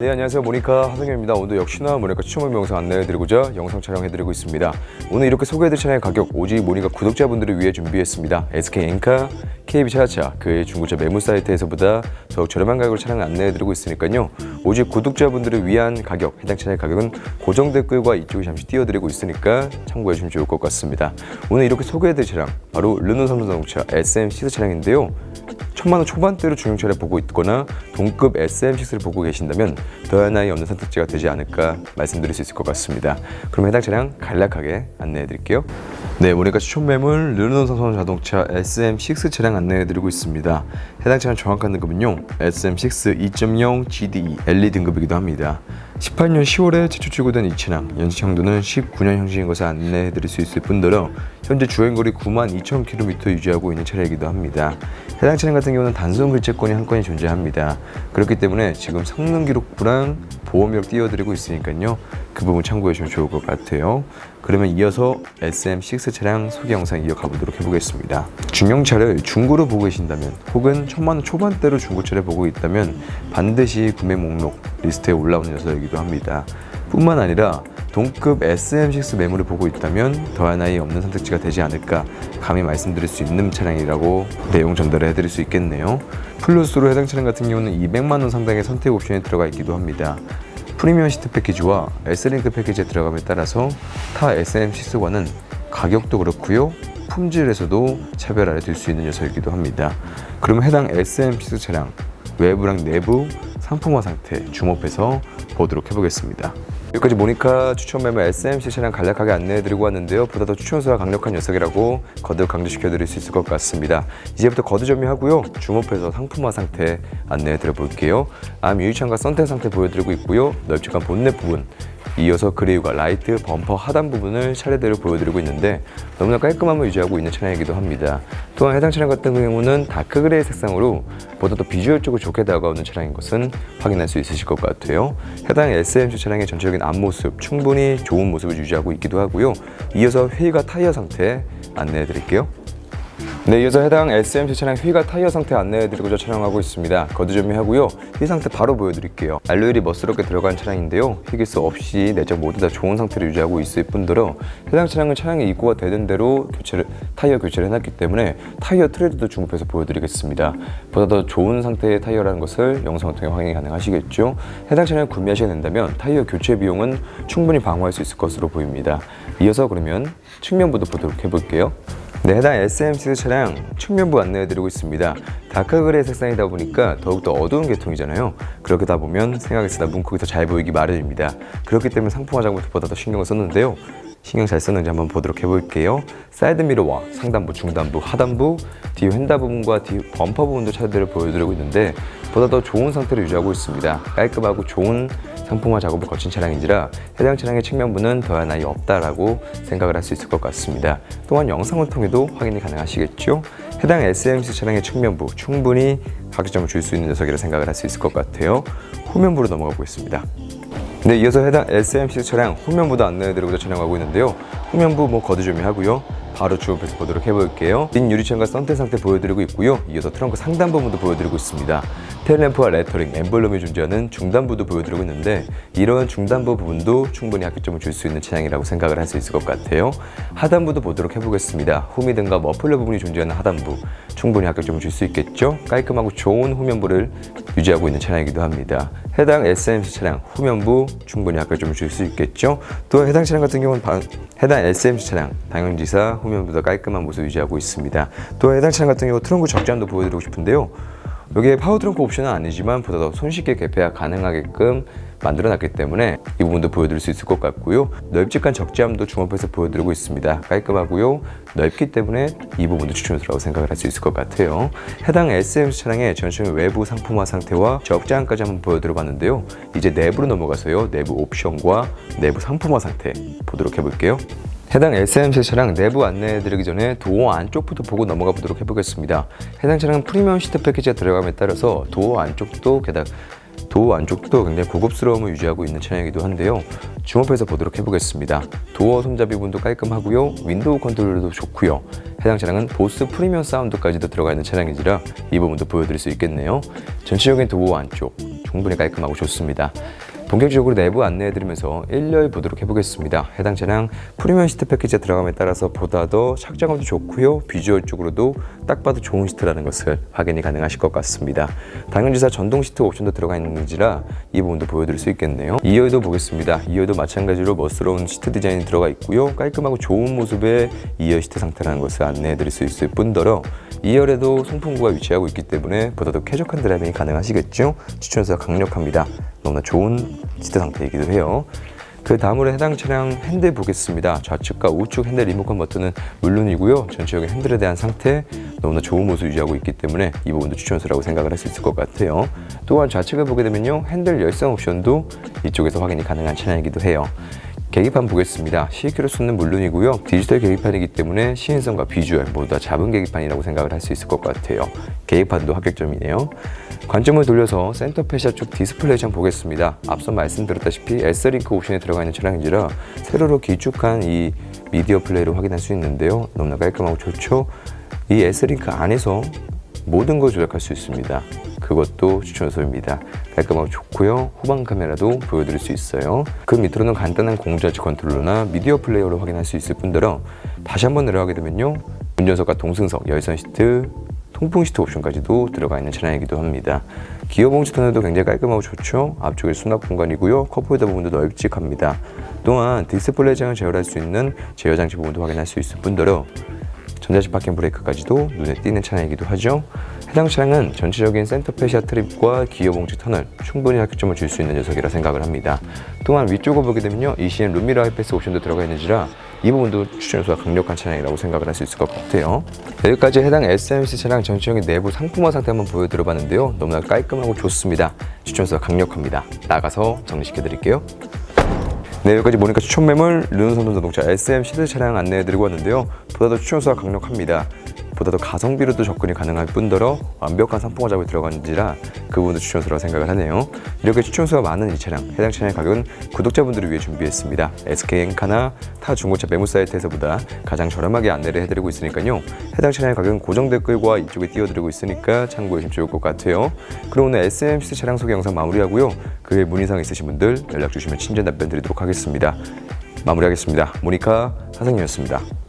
네 안녕하세요. 모니카 하성현입니다. 오늘도 역시나 모니카 추천물 영상 안내해드리고자 영상 촬영해드리고 있습니다. 오늘 이렇게 소개해드릴 차량의 가격 오직 모니카 구독자분들을 위해 준비했습니다. SK 엔카, KB 차차차 그의 중고차 매물 사이트에서보다 더욱 저렴한 가격으로 차량을 안내해드리고 있으니까요. 오직 구독자분들을 위한 가격 해당 차량의 가격은 고정 댓글과 이쪽에 잠시 띄워드리고 있으니까 참고해주시면 좋을 것 같습니다. 오늘 이렇게 소개해드릴 차량 바로 르노 삼성자동차 SM6 차량인데요 천만 원 초반대로 중형차를 보고 있거나 동급 SM6를 보고 계신다면 더할 나위 없는 선택지가 되지 않을까 말씀드릴 수 있을 것 같습니다. 그럼 해당 차량 간략하게 안내해 드릴게요. 네, 모니카 추천 매물 르노 삼성 자동차 SM6 차량 안내해 드리고 있습니다. 해당 차량 정확한 등급은요. SM6 2.0 GDE LE 등급이기도 합니다. 18년 10월에 최초 출고된 이 차량 연식 형도는 19년 형식인 것을 안내해 드릴 수 있을 뿐더러 현재 주행거리 9만 2천 km 유지하고 있는 차량이기도 합니다. 해당 차량 같은 경우는 단순 글채권이 한 건이 존재합니다. 그렇기 때문에 지금 성능 기록부랑 보험력 띄워드리고 있으니까요. 그 부분 참고해 주시면 좋을 것 같아요. 그러면 이어서 SM6 차량 소개 영상 이어가 보도록 해보겠습니다. 중형차를 중고로 보고 계신다면 혹은 천만 원 초반대로 중고차를 보고 있다면 반드시 구매 목록 리스트에 올라오는 녀석이기도 합니다. 뿐만 아니라 동급 SM6 매물을 보고 있다면 더할 나위 없는 선택지가 되지 않을까 감히 말씀드릴 수 있는 차량이라고 내용 전달을 해드릴 수 있겠네요. 플러스로 해당 차량 같은 경우는 200만 원 상당의 선택 옵션이 들어가 있기도 합니다. 프리미엄 시트 패키지와 S링크 패키지에 들어감에 따라서 타 SM6과는 가격도 그렇고요. 품질에서도 차별화를 둘수 있는 녀석이기도 합니다. 그럼 해당 SM6 차량 외부랑 내부 상품화 상태 주목해서 보도록 해보겠습니다. 여기까지 모니카 추천 매물 SMC 차량 간략하게 안내해드리고 왔는데요. 보다 더 추천수가 강력한 녀석이라고 거듭 강조시켜드릴 수 있을 것 같습니다. 이제부터 거두 점유하고요. 주목해서 상품화 상태 안내해드려 볼게요. 암 유리창과 썬텐 상태 보여드리고 있고요. 넓적한 본넷 부분 이어서 그레이와 라이트, 범퍼 하단 부분을 차례대로 보여드리고 있는데 너무나 깔끔함을 유지하고 있는 차량이기도 합니다. 또한 해당 차량 같은 경우는 다크 그레이 색상으로 보다 더 비주얼적으로 좋게 다가오는 차량인 것은 확인할 수 있으실 것 같아요. 해당 SMC 차량의 전체적인 앞모습 충분히 좋은 모습을 유지하고 있기도 하고요. 이어서 휠과 타이어 상태 안내해 드릴게요. 네, 이어서 해당 SMC 차량 휠과 타이어 상태 안내해드리고자 촬영하고 있습니다. 거두절미하고요. 휠 상태 바로 보여드릴게요. 알로일이 멋스럽게 들어간 차량인데요. 휘기스 없이 내적 모두 다 좋은 상태를 유지하고 있을 뿐더러 해당 차량은 차량이 입고가 되는 대로 교체를 타이어 교체를 해놨기 때문에 타이어 트레드도 중급해서 보여드리겠습니다. 보다 더 좋은 상태의 타이어라는 것을 영상을 통해 확인이 가능하시겠죠. 해당 차량을 구매하셔야 된다면 타이어 교체 비용은 충분히 방어할 수 있을 것으로 보입니다. 이어서 그러면 측면부도 보도록 해볼게요. 네, 해당 SM6 차량 측면부 안내해드리고 있습니다. 다크 그레이 색상이다 보니까 더욱더 어두운 계통이잖아요. 그렇게다 보면 생각했으다 문콕이 더 잘 보이기 마련입니다. 그렇기 때문에 상품화 작업보다 더 신경을 썼는데요. 신경 잘 썼는지 한번 보도록 해볼게요. 사이드 미러와 상단부, 중단부, 하단부, 뒤 휀다 부분과 뒤 범퍼 부분도 차례대로 보여드리고 있는데 보다 더 좋은 상태를 유지하고 있습니다. 깔끔하고 좋은 상품화 작업을 거친 차량인지라 해당 차량의 측면부는 더할 나위 없다라고 생각을 할 수 있을 것 같습니다. 또한 영상을 통해도 확인이 가능하시겠죠? 해당 SMC 차량의 측면부 충분히 가격점을 줄 수 있는 녀석이라 생각을 할 수 있을 것 같아요. 후면부로 넘어가 보겠습니다. 네, 이어서 해당 SM6 차량 후면부도 안내해드리고자 촬영하고 있는데요. 후면부 뭐 거두절미 하고요. 바로 주업해서 보도록 해볼게요. 빈 유리창과 썬텐 상태 보여드리고 있고요. 이어서 트렁크 상단 부분도 보여드리고 있습니다. 테일램프와 레터링, 엠블럼이 존재하는 중단부도 보여드리고 있는데 이런 중단부 부분도 충분히 합격점을 줄 수 있는 차량이라고 생각을 할 수 있을 것 같아요. 하단부도 보도록 해보겠습니다. 후미 등과 머플러 부분이 존재하는 하단부 충분히 합격점을 줄 수 있겠죠. 깔끔하고 좋은 후면부를 유지하고 있는 차량이기도 합니다. 해당 SMC 차량 후면부 충분히 합격점을 줄수 있겠죠. 또 해당 차량 같은 경우는 바- 해당 SMC 차량 당연지사 후면부도 깔끔한 모습 유지하고 있습니다. 또 해당 차량 같은 경우 트렁크 적재함도 보여드리고 싶은데요. 여기에 파워 트렁크 옵션은 아니지만 보다 더 손쉽게 개폐가 가능하게끔 만들어놨기 때문에 이 부분도 보여드릴 수 있을 것 같고요. 넓직한 적재함도 중업해서 보여드리고 있습니다. 깔끔하고요. 넓기 때문에 이 부분도 추천스라고 생각을 할 수 있을 것 같아요. 해당 SM 차량의 전체적인 외부 상품화 상태와 적재함까지 한번 보여드려 봤는데요. 이제 내부로 넘어가서요. 내부 옵션과 내부 상품화 상태 보도록 해볼게요. 해당 SMC 차량 내부 안내해드리기 전에 도어 안쪽부터 보고 넘어가 보도록 해보겠습니다. 해당 차량은 프리미엄 시트 패키지가 들어감에 따라서 도어 안쪽도 게다가 도어 안쪽도 굉장히 고급스러움을 유지하고 있는 차량이기도 한데요. 주목해서 보도록 해보겠습니다. 도어 손잡이 부분도 깔끔하고요. 윈도우 컨트롤도 좋고요. 해당 차량은 보스 프리미엄 사운드까지도 들어가 있는 차량인지라 이 부분도 보여드릴 수 있겠네요. 전체적인 도어 안쪽 충분히 깔끔하고 좋습니다. 본격적으로 내부 안내해드리면서 일렬 보도록 해보겠습니다. 해당 차량 프리미엄 시트 패키지에 들어감에 따라서 보다 더 착장감도 좋고요. 비주얼 쪽으로도 딱 봐도 좋은 시트라는 것을 확인이 가능하실 것 같습니다. 당연지사 전동 시트 옵션도 들어가 있는지라 이 부분도 보여드릴 수 있겠네요. 2열도 보겠습니다. 2열도 마찬가지로 멋스러운 시트 디자인이 들어가 있고요. 깔끔하고 좋은 모습의 2열 시트 상태라는 것을 안내해드릴 수 있을 뿐더러 2열에도 송풍구가 위치하고 있기 때문에 보다 더 쾌적한 드라이빙이 가능하시겠죠? 추천해서 강력합니다. 너무나 좋은 시트 상태이기도 해요. 그 다음으로 해당 차량 핸들 보겠습니다. 좌측과 우측 핸들 리모컨 버튼은 물론이고요. 전체적인 핸들에 대한 상태 너무나 좋은 모습 유지하고 있기 때문에 이 부분도 추천서라고 생각을 할 수 있을 것 같아요. 또한 좌측을 보게 되면요. 핸들 열선 옵션도 이쪽에서 확인이 가능한 차량이기도 해요. 계기판 보겠습니다. CQ로 쏟는 물론이고요. 디지털 계기판이기 때문에 시인성과 비주얼 모두 다 잡은 계기판이라고 생각을 할 수 있을 것 같아요. 계기판도 합격점이네요. 관점을 돌려서 센터 페시아 쪽 디스플레이 좀 보겠습니다. 앞서 말씀드렸다시피 S링크 옵션에 들어가 있는 차량인지라 세로로 길쭉한 이 미디어 플레이를 확인할 수 있는데요. 너무나 깔끔하고 좋죠. 이 S링크 안에서 모든 걸 조작할 수 있습니다. 그것도 추천서입니다. 깔끔하고 좋고요. 후방 카메라도 보여드릴 수 있어요. 그 밑으로는 간단한 공조하치 컨트롤러나 미디어 플레이어를 확인할 수 있을 뿐더러 다시 한번 내려가게 되면요. 운전석과 동승석, 열선 시트, 통풍 시트 옵션까지도 들어가 있는 차량이기도 합니다. 기어 봉지 터널도 굉장히 깔끔하고 좋죠. 앞쪽에 수납 공간이고요. 컵홀더 부분도 널찍합니다. 또한 디스플레이 장을 제어할 수 있는 제어 장치 부분도 확인할 수 있을 뿐더러 전자식 파킹 브레이크까지도 눈에 띄는 차량이기도 하죠. 해당 차량은 전체적인 센터 페시아 트립과 기어 봉지 터널 충분히 합격점을 줄 수 있는 녀석이라 생각을 합니다. 또한 위쪽을 보게 되면요. ECM 룸미러 하이패스 옵션도 들어가 있는지라 이 부분도 추천수가 강력한 차량이라고 생각을 할 수 있을 것 같아요. 여기까지 해당 SMC 차량 전체적인 내부 상품화 상태 한번 보여드려 봤는데요. 너무나 깔끔하고 좋습니다. 추천수가 강력합니다. 나가서 정리시켜 드릴게요. 네, 여기까지 모니카 추천 매물 르노선도 자동차 SM 시드 차량 안내해드리고 왔는데요. 보다 더 추천수가 강력합니다. 보다 더 가성비로도 접근이 가능할 뿐더러 완벽한 상품화 작업이 들어간지라 그 부분도 추천수라고 생각을 하네요. 이렇게 추천수가 많은 이 차량, 해당 차량의 가격은 구독자분들을 위해 준비했습니다. SK엔카나 타 중고차 매물 사이트에서보다 가장 저렴하게 안내를 해드리고 있으니까요. 해당 차량의 가격은 고정 댓글과 이쪽에 띄워드리고 있으니까 참고해 주시면 좋을 것 같아요. 그럼 오늘 SMC 차량 소개 영상 마무리하고요. 그외 문의사항 있으신 분들 연락 주시면 친절 답변 드리도록 하겠습니다. 마무리하겠습니다. 모니카 사장님이었습니다.